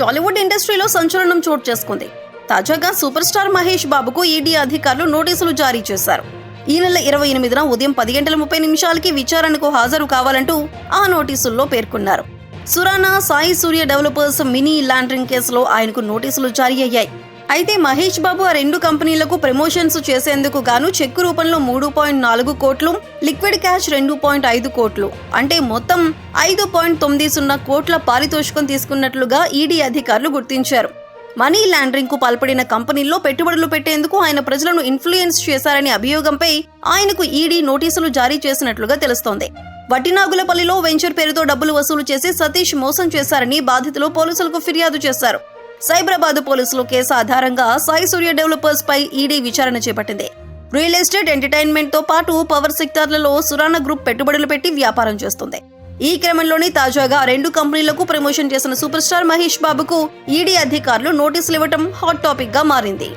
టాలీవుడ్ ఇండస్ట్రీలో సంచలనం చోటు చేసుకుంది. తాజాగా సూపర్ స్టార్ మహేష్ బాబుకు ఈడీ అధికారులు నోటీసులు జారీ చేశారు. ఈ నెల ఇరవై ఎనిమిదిన ఉదయం పది గంటల ముప్పై నిమిషాలకి విచారణకు హాజరు కావాలంటూ ఆ నోటీసుల్లో పేర్కొన్నారు. Surana Sai Surya developers money laundering కేసులో ఆయనకు నోటీసులు జారీ అయ్యాయి. అయితే మహేష్ బాబు ఆ రెండు కంపెనీలకు ప్రమోషన్స్ చేసేందుకు గాను చెక్కు రూపంలో మూడు పాయింట్ నాలుగు కోట్లు లిక్విడ్ క్యాష్ రెండు పాయింట్ ఐదు కోట్లు. అంటే మొత్తం ఐదు పాయింట్ తొమ్మిది సున్నా కోట్ల పారితోషికం తీసుకున్నట్లుగా ఈడీ అధికారులు గుర్తించారు. మనీ లాండరింగ్కు పాల్పడిన కంపెనీల్లో పెట్టుబడులు పెట్టేందుకు ఆయన ప్రజలను ఇన్ఫ్లుయెన్స్ చేశారనే అభియోగంపై ఆయనకు ఈడీ నోటీసులు జారీ చేసినట్లుగా తెలుస్తోంది. వట్టినాగులపల్లిలో వెంచర్ పేరుతో డబ్బులు వసూలు చేసి సతీష్ మోసం చేశారని బాధితులు పోలీసులకు ఫిర్యాదు చేశారు. సైబరాబాద్ పోలీసులు కేసు ఆధారంగా సాయి సూర్య డెవలపర్స్ పై ఈడీ విచారణ చేపట్టింది. రియల్ ఎస్టేట్ ఎంటర్టైన్మెంట్తో పాటు పవర్ సెక్టార్లలో సురాణ గ్రూప్ పెట్టుబడులు పెట్టి వ్యాపారం చేస్తుంది. ఈ క్రమంలోనే తాజాగా రెండు కంపెనీలకు ప్రమోషన్ చేసిన సూపర్ స్టార్ మహేష్ బాబుకు ఈడీ అధికారులు నోటీసులు ఇవ్వటం హాట్ టాపిక్గా మారింది.